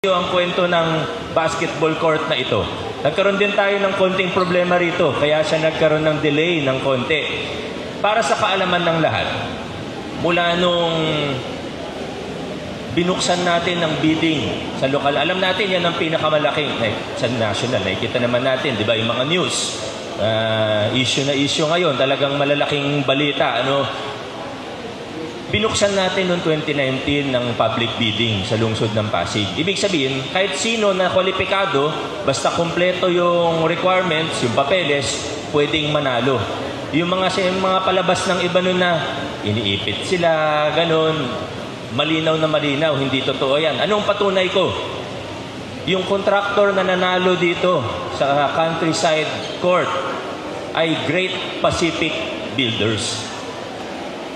Ang kwento ng basketball court na ito. Nagkaroon din tayo ng konting problema rito, kaya siya nagkaroon ng delay ng konti. Para sa kaalaman ng lahat, mula nung binuksan natin ng bidding sa lokal, alam natin yan ang pinakamalaking eh, sa national. Nakikita naman natin, di ba, yung mga news. ah, issue na issue ngayon, talagang malalaking balita. Ano, Binuksan natin noong 2019 ng public bidding sa lungsod ng Pasig. Ibig sabihin, kahit sino na kwalipikado, basta kumpleto yung requirements, yung papeles, pwedeng manalo. Yung mga, yung mga palabas ng iba nun na iniipit sila, ganun, malinaw na malinaw, hindi totoo yan. Anong patunay ko? Yung contractor na nanalo dito sa countryside court ay Great Pacific Builders.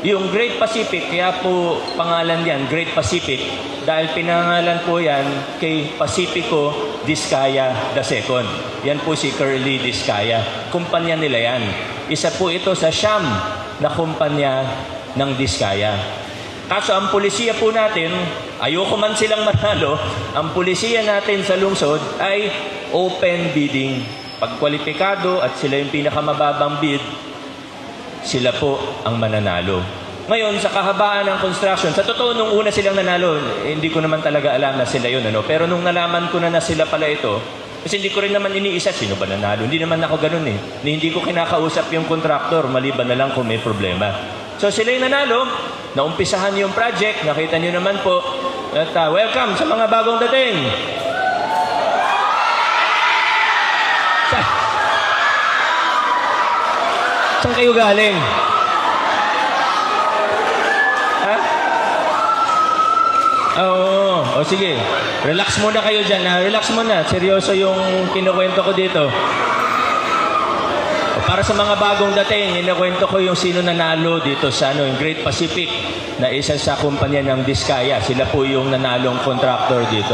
Yung Great Pacific, kaya po pangalan yan, Great Pacific, dahil pinangalan po yan kay Pacifico Discaya II. Yan po si Curly Discaya. Kumpanya nila yan. Isa po ito sa siyam na kumpanya ng Discaya. Kaso ang pulisiya po natin, ayoko man silang manalo, ang pulisiya natin sa lungsod ay open bidding. Pag kwalipikado at sila yung pinakamababang bid, sila po ang mananalo. Ngayon, sa kahabaan ng construction, sa totoo, nung una silang nanalo, eh, hindi ko naman talaga alam na sila yun. Ano? Pero nung nalaman ko na na sila pala ito, kasi hindi ko rin naman iniisa, sino ba nanalo? Hindi naman ako ganun eh. Hindi ko kinakausap yung contractor, maliban na lang kung may problema. So sila yung nanalo, naumpisahan yung project, nakita nyo naman po. At ah, welcome sa mga bagong dating. Saan kayo galing? Ha? Oo. O sige. Relax muna kayo dyan. Ha? Relax muna. Seryoso yung kinukwento ko dito. Para sa mga bagong dating, inakwento ko yung sino nanalo dito sa ano, yung Great Pacific na isa sa kumpanya ng Diskaya. Sila po yung nanalong contractor dito.